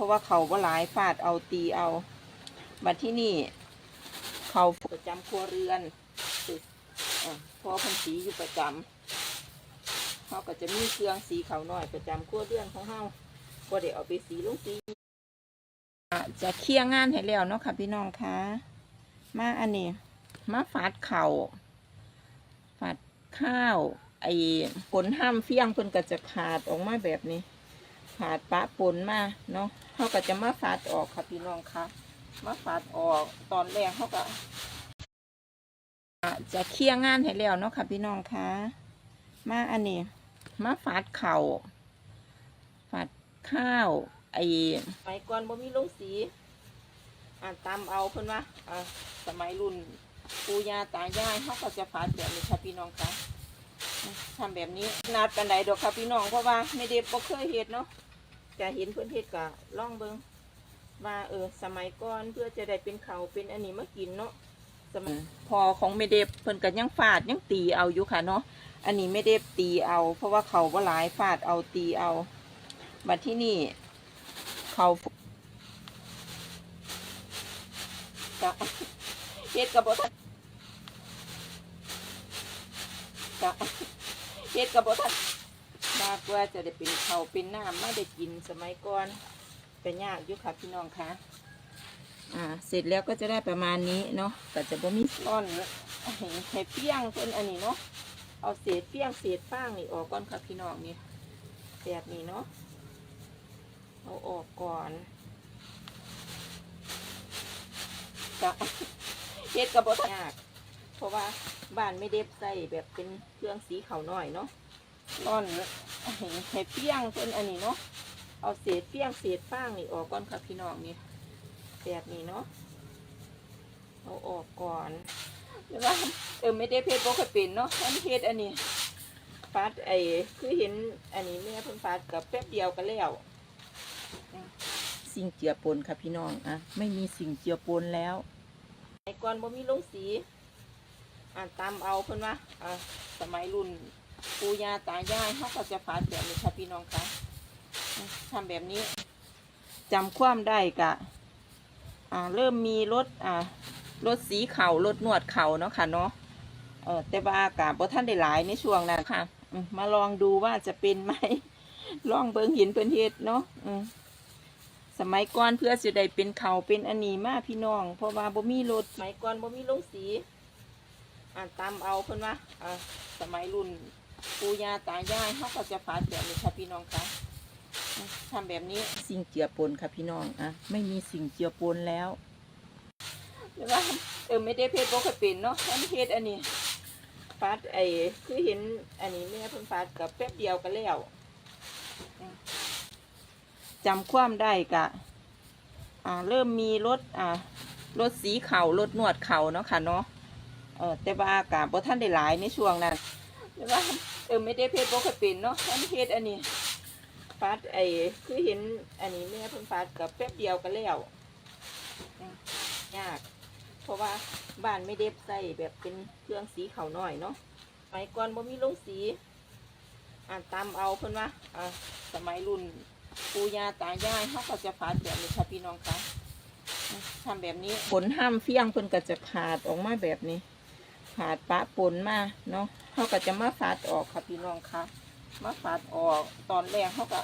ราะว่าเขาว่าหลายฟาดเอาตีเอาบัดที่นี่ เขาประจำครัวเรือนตึกเอ่อพอเพันสีอยู่ประจำเขาก็จะมีเครื่องสีเขาวน้อยประจำครัวเรือนของเขาก็เดี๋ยวเอาไปสีลงสีจะเคลียร์งานให้แล้วเนาะค่ะพี่น้องคะมาอันนี้มาฝาดเข่าฝาดข้าวไอ้ผลห้ามเฟี้ยงเพิ่นก็จะขาดออกมาแบบนี้ ขาดปะปนมาเนาะเขาก็จะมาฝาดออกค่ะพี่น้องคะมาฝาดออกตอนแรกเขาก็อะจะเคลียร์งานให้แล้วเนาะค่ะพี่น้องคะมาอันนี้มาฝาดเข่าฝาดข้าวไอ้สมัยก่อนบ่มีลงสีอ่านตามเอาเพิ่นว่าอ่าสมัยรุ่นปูยาตายายเขาก็จะฝาดแบบนี้ค่ะพี่น้องคะทำแบบนี้นาดกันใดดอกค่ะพี่น้องเพราะว่าไม่ได้บ่เคยเฮ็ดเนาะ จะเห็นเพิ่นเฮ็ดก็ลองเบิ่งว่าเออ สมัยก่อนเพื่อจะได้เป็นเขาวเป็นอันนี้มากินเนาะสมัยพอของไม่เด็บเพิ่นก็ยังฟาดยังตีเอาอยู่ค่ะเนาะอันนี้ไม่เด็บตีเอา เพราะว่าเขาว่าหลายฟาดเอาตีเอาบัดที่นี่เขาจะเฮ็ดกับบทันจะเฮ็ดกับบทัน มากกว่าจะได้เป็นเขาวเป็นน้ำไม่ได้กินสมัยก่อนเป็นยากอยู่ค่ะพี่น้องคะอ่า เสร็จแล้วก็จะได้ประมาณนี้เนาะก็จะบ่มีซ่อนให้ให้เฟี้ยงเพิ่นอันนี้เนาะเอาเศษเฟี้ยงเศษฟางนี่ออกก่อนค่ะพี่น้องนี่แบบนี้เนาะเอาออกก่อนจะเฮ็ดกับบทยากเพราะว่าบ้านไม่เด็บใส่แบบเป็นเครื่องสีขาวน้อยเนาะร่อน ให้ให้เฟี้ยงเพิ่นอันนี้เนาะเอาเศษเฟี้ยงเศษฟางนี่ออกก่อนค่ะพี่น้องนี่แบบนี้เนาะเอาออกก่อนแต่ว่าเออไม่ได้เพชรบ่เคยเป็นเนาะอันเฮ็ดอันนี้ฟาดไอ้คือเห็นอันนี้แม่เพิ่นฟาดกับแป๊บเดียวก็แล้วสิ่งเจือปนค่ะพี่น้องอะไม่มีสิ่งเจือปนแล้วสมัยก่อนบ่มีลงสีอ่านตามเอาเพิ่นว่าอ่าสมัยรุ่น ปูยาตายายเขาก็จะฝาดแบบนี้ค่ะพี่น้องคะทำแบบนี้จำความได้กะอ่าเริ่มมีรถอ่ารถสีเขารถนวดเขาเนาะค่ะเนาะเออแต่ว่าอากาศบ่ท่านได้หลายในช่วงนั้นค่ะมาลองดูว่าจะเป็นไหมลองเบิงหินเพิ่นเฮ็ดเนาะอืมสมัยก่อนเพื่อจะได้เป็นเขาเป็นอันนี้มาพี่น้อง เพราะว่าบ่มีรถสมัยก่อนบ่มีลงสีอ่านตามเอาเพิ่นว่าอ่าสมัยรุ่น ปู่ย่าตายายเขาก็จะฝาดแบบนี้ค่ะพี่น้องคะทำแบบนี้สิ่งเจือปนค่ะพี่น้องอะไม่มีสิ่งเจือปนแล้วแต่ว่าเออไม่ได้เพชรบ่เคยเป็นเนาะอันเพชรอันนี้ฟาดไอ้คือเห็นอันนี้แม่เพิ่นฟาดกับแป๊บเดียวก็แล้วจำความได้กะอ่าเริ่มมีรถอ่ารถสีเขารถนวดเขาเนาะค่ะเนาะเออแต่ว่าอากาศบ่ท่านได้หลายในช่วงนั้นแต่ว่า เออไม่ได้เพชรบ่เคยเป็นเนาะอันเพชรอันนี้ฟาดไอ้คือเห็นอันนี้แม่เพิ่นฟาดกับแป๊บเดียวก็แล้วยาก เพราะว่าบ้านไม่ได้ใส่แบบเป็นเครื่องสีเขาวน้อยเนาะสมัยก่อนบ่มีลงสี อ่านตามเอาเพิ่นว่าอ่าสมัยรุ่นปูยาตายายเขาก็จะฝาดแบบนี้ค่ะพี่น้องคะทำแบบนี้ผลห้ามเฟี้ยงเพิ่นก็จะขาดออกมาแบบนี้ ขาดปะปนมาเนาะเขาก็จะมาฝาดออกค่ะพี่น้องคะมาฝาดออกตอนแรกเขาก็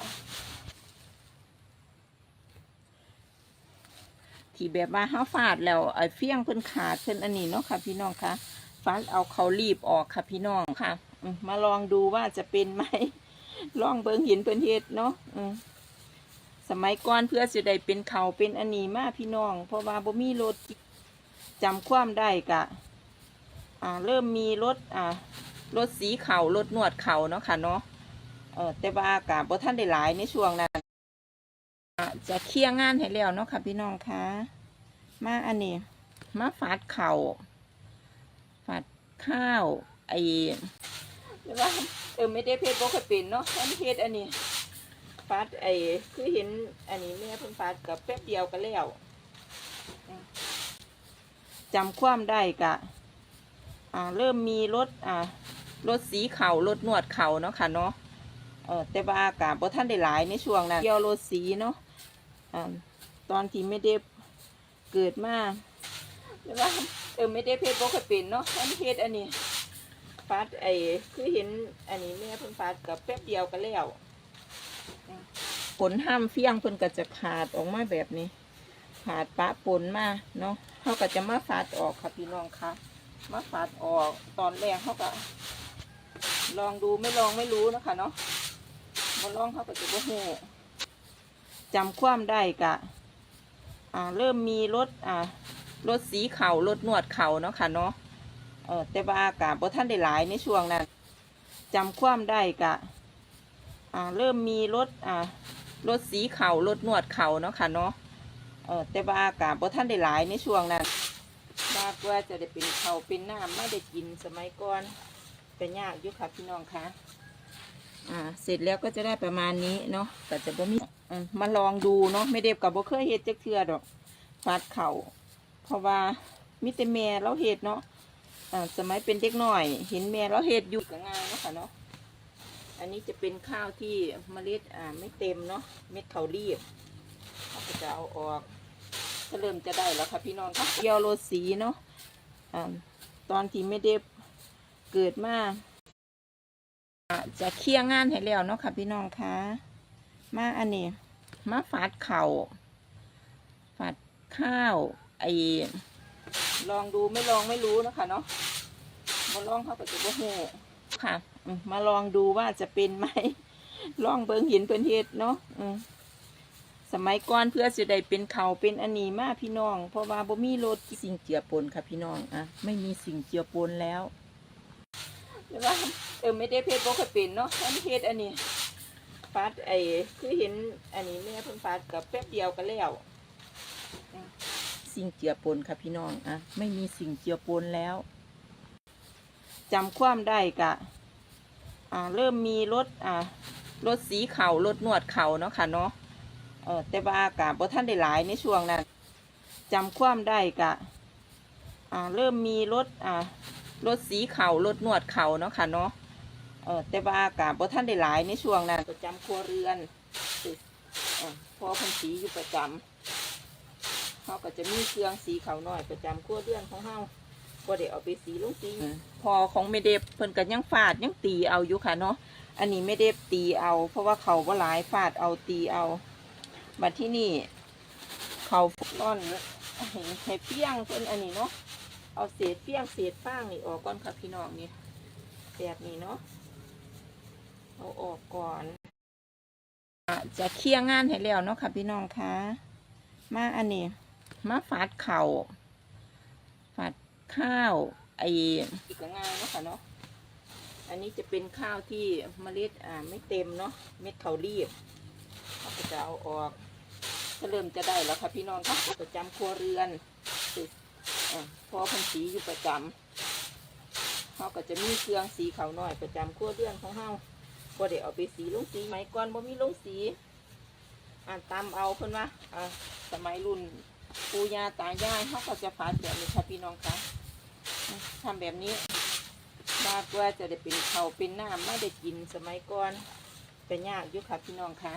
ที่แบบว่าเขาฟาดแล้วไอ้เฟี้ยงเพิ่นขาดเพิ่นอันนี้เนาะค่ะพี่น้องคะฟาดเอาเขารีบออกค่ะพี่น้องค่ะมาลองดูว่าจะเป็นไหมลองเบิ่งเหินเพิ่นเฮ็ดเนาะอืสมัยก่อนเพื่อสิได้เป็นเขาเป็นอันนี้มาพี่น้อง เพราะว่าบ่มีรถจำความได้กะ อ่าเริ่มมีรถอ่ารถสีเขารถนวดเข่าเนาะค่ะเนาะเออแต่ว่าอากาศบ่ท่านได้หลายในช่วงนั้นจะเคลียร์งานให้แล้วเนาะค่ะพี่น้องคะมาอันนี้ มาฝาดเข่าฝาดข้าวไอแต่ว่าเออไม่ได้เพชรบ่เป็นเนาะอันเพชรอันนี้ฟาดไอ้คือเห็นอันนี้แม่เพิ่นฟาดกับแป๊บเดียวก็แล้วจำความได้กะ อ่าเริ่มมีรถอ่ารถสีเขารถนวดเขาเนาะค่ะเนาะเออแต่ว่าอากาศบ่ท่านได้หลายในช่วงนั้นเกี่ยวรถสีเนาะอ่าตอนที่ไม่ได้เกิดมาหรือว่าเออไม่ได้เพศบ่เคยเป็นเนาะอันเพศอันนี้ฟาดไอ้คือเห็นอันนี้แม่เพิ่นฟาดกับแป๊บเดียวก็แล้วผลห้ามเฟี้ยงเพิ่นก็จะขาดออกมาแบบนี้ ขาดปะปนมาเนาะเขาก็จะมาฟาดออกค่ะพี่น้องคะ มาฟาดออกตอนแรกเขาก็ลองดูไม่ลองไม่รู้นะคะเนาะมาลองเขาก็จะบ่ฮู้จำความได้กะอ่าเริ่มมีรถอ่ารถสีเข่ารถนวดเข่าเนาะค่ะเนาะเออแต่ว่าอากาศบ่ท่านได้หลายในช่วงนั้นจำความได้กะอ่าเริ่มมีรถอ่ารถสีเข่ารถนวดเข่าเนาะค่ะเนาะเออแต่ว่าอากาศบ่ท่านได้หลายในช่วงนั้น มากกว่าจะได้เป็นเขาเป็นน้ำไม่ได้กินสมัยก่อนเป็นยากอยู่ค่ะพี่น้องคะอ่า เสร็จแล้วก็จะได้ประมาณนี้เนาะแต่จะบ่มีมาลองดูเนาะไม่เด็บกับบ่เคยเฮ็ดจักเทื่อดอกฟาดเข่าเพราะว่ามิแต่แม่เราเฮ็ดเนาะอ่าสมัยเป็นเด็กหน้อย เห็นแม่เราเฮ็ดอยู่ก็ง่ายเนาะค่ะเนาะอันนี้จะเป็นข้าวที่เมล็ดอ่าไม่เต็มเนาะเม็ดเขารีบเราก็จะเอาออก ก็เริ่มจะได้แล้วค่ะพี่น้องค่ะเกียวโรสีเนาะอ่าตอนที่ไม่ได้เกิดมาอ่าจะเคลียร์งานให้แล้วเนาะค่ะพี่น้องคะมาอันนี้มาฝาดเข่าฝาดข้าวไอลองดูไม่ลองไม่รู้นะคะเนาะมาลองเขาก็จะบ่ฮู้ค่ะอืมมาลองดูว่าจะเป็นไหมลองเบิ่งเห็นเพิ่นเฮ็ดเนาะอืม สมัยก่อนเพื่อจะได้เป็นเขาเป็นอันนี้มาพี่น้อง เพราะว่าบ่มีรถสิ่งเจือปนค่ะพี่น้องอะไม่มีสิ่งเจือปนแล้วหรือว่าเออไม่ได้เพศบ่เคยเป็นเนาะอันเพศอันนี้ฟาดไอ้คือเห็นอันนี้แม่เพิ่นฟาดกับแป๊บเดียวก็แล้วสิ่งเจือปนค่ะพี่น้องอะไม่มีสิ่งเจือปนแล้วจำความได้กะอ่าเริ่มมีรถอ่ารถสีเข่ารถนวดเข่าเนาะค่ะเนาะ เออแต่ว่าอากาศบ่ท่านได้หลายในช่วงนั้นจำความได้กะอ่าเริ่มมีรถอ่ารถสีเข่ารถนวดเข่าเนาะค่ะเนาะเออแต่ว่าอากาศบ่ท่านได้หลายในช่วงนั้นประจำครัวเรือนสิเออพอเพันสีอยู่ประจำเขาก็จะมีเครื่องสีขาวน้อยประจำครัวเรือนของเฮาบ่ได้เอาไปสีลงสีพอของไม่เด็บเพิ่นก็ยังฟาดยังตีเอาอยู่ค่ะเนาะอันนี้ไม่เด็บตีเอา เพราะว่าเขาบ่หลายฟาดเอาตีเอา บัดที่นี่ เขาต้อนให้ให้เปี้ยงเพิ่นอันนี้เนาะเอาเศษเปี้ยงเศษฟางนี่ออกก่อนค่ะพี่น้องนี่แบบนี้เนาะเอาออกก่อนจะเคลียร์งานให้แล้วเนาะค่ะพี่น้องคะมาอันนี้มาฝาดเข่าฝาดข้าวไออีกง่ายเนาะค่ะเนาะอันนี้จะเป็นข้าวที่เมล็ดอ่าไม่เต็มเนาะเม็ดเขารีบเราจะเอาออก ก็เริ่มจะได้แล้วค่ะพี่น้องค่ะประจำครัวเรือนอพอพันสีอยู่ประจำเขาก็จะมีเครื่องสีขาวน้อยประจำครัวเรือนของเฮาบ่ได้เอาไปสีลงสีไหมก่อนบ่มีลงสีอ่านตามเอาเพิ่นว่าอ่าสมัยรุ่นปูยาตายายเขาก็จะฝาดแบบนี้ค่ะพี่น้องคะทำแบบนี้มากว่าจะได้เป็นเขาเป็นน้ำไม่ได้กินสมัยก่อนเป็นยากอยู่ค่ะพี่น้องคะ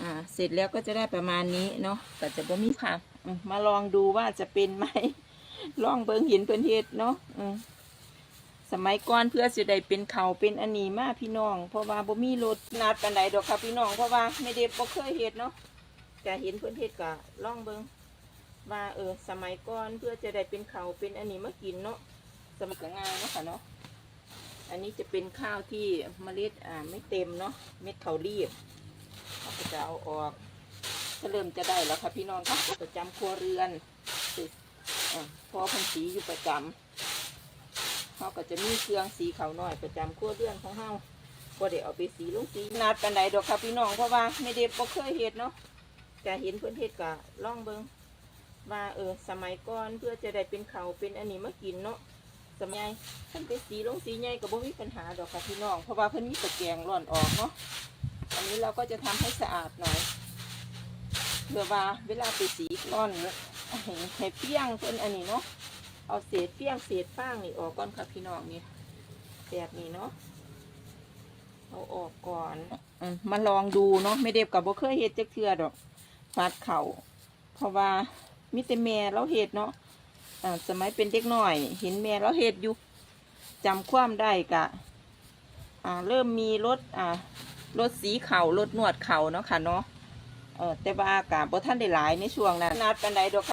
อ่า เสร็จแล้วก็จะได้ประมาณนี้เนาะแต่จะบ่มีค่ะมาลองดูว่าจะเป็นไหม ลองเบิ่งเห็นเพิ่นเฮ็ดเนาะสมัยก่อนเพื่อจะได้เป็นเขาเป็นอันนี้มาพี่น้อง เพราะว่าบ่มีรถนัดปานใดดอกค่ะพี่น้อง เพราะว่าไม่ได้บ่เคยเฮ็ดเนาะแต่เห็นเพิ่นเฮ็ดก็ลองเบิ่งว่าเออ สมัยก่อนเพื่อจะได้เป็นเขาเป็นอันนี้มากินเนาะสมัยก็ง่ายเนาะค่ะเนาะอันนี้จะเป็นข้าวที่เมล็ดอ่าไม่เต็มเนาะเม็ดเขารีบ ก็จะเอาออกก็เริ่มจะได้แล้วค่ะพี่น้องค่ะประจำครัวเรือนอพอพันสีอยู่ประจำเขาก็จะมีเครื่องสีขาวน้อยประจำครัวเรือนของเฮาบ่ได้เอาไปสีลงสีนัดปานใดดอกค่ะพี่น้องเพราะว่าไม่ได้บ่เคยเฮ็ดเนาะแต่เห็นเพิ่อนเฮ็ดก็ลองเบิงว่าเออสมัยก่อนเพื่อจะได้เป็นเขาเป็นอันนี้มากินเนาะสมัยเพิ่นไปสีลงสีใหญ่ก็บ่มีปัญหาดอกค่ะพี่น้องเพราะว่าเพิ่อนมีตะแกรงร่อนออกเนาะ อันนี้เราก็จะทำให้สะอาดหน่อยเพื่อว่าเวลาไปสีร่อนให้ให้เปี้ยงเพิ่นอันนี้เนาะเอาเศษเปี้ยงเศษฟางนี่ออกก่อนค่ะพี่น้องนี่แบบนี้เนาะเอาออกก่อนอมาลองดูเนาะไม่เด็บกับบ่เคยเฮ็ดจักเทื่อดอกฟาดเข่าเพราะว่ามิแต่แม่เราเฮ็ดเนาะอ่าสมัยเป็นเด็กหน้อย เห็นแม่เราเฮ็ดอยู่จำความได้กะอ่าเริ่มมีรถอ่า รถสีเข่ารถนวดเข่าเนาะค่ะเนาะเออแต่ว่ากะบ่ท่านได้หลายในช่วงนั้นนัดปันใดดอก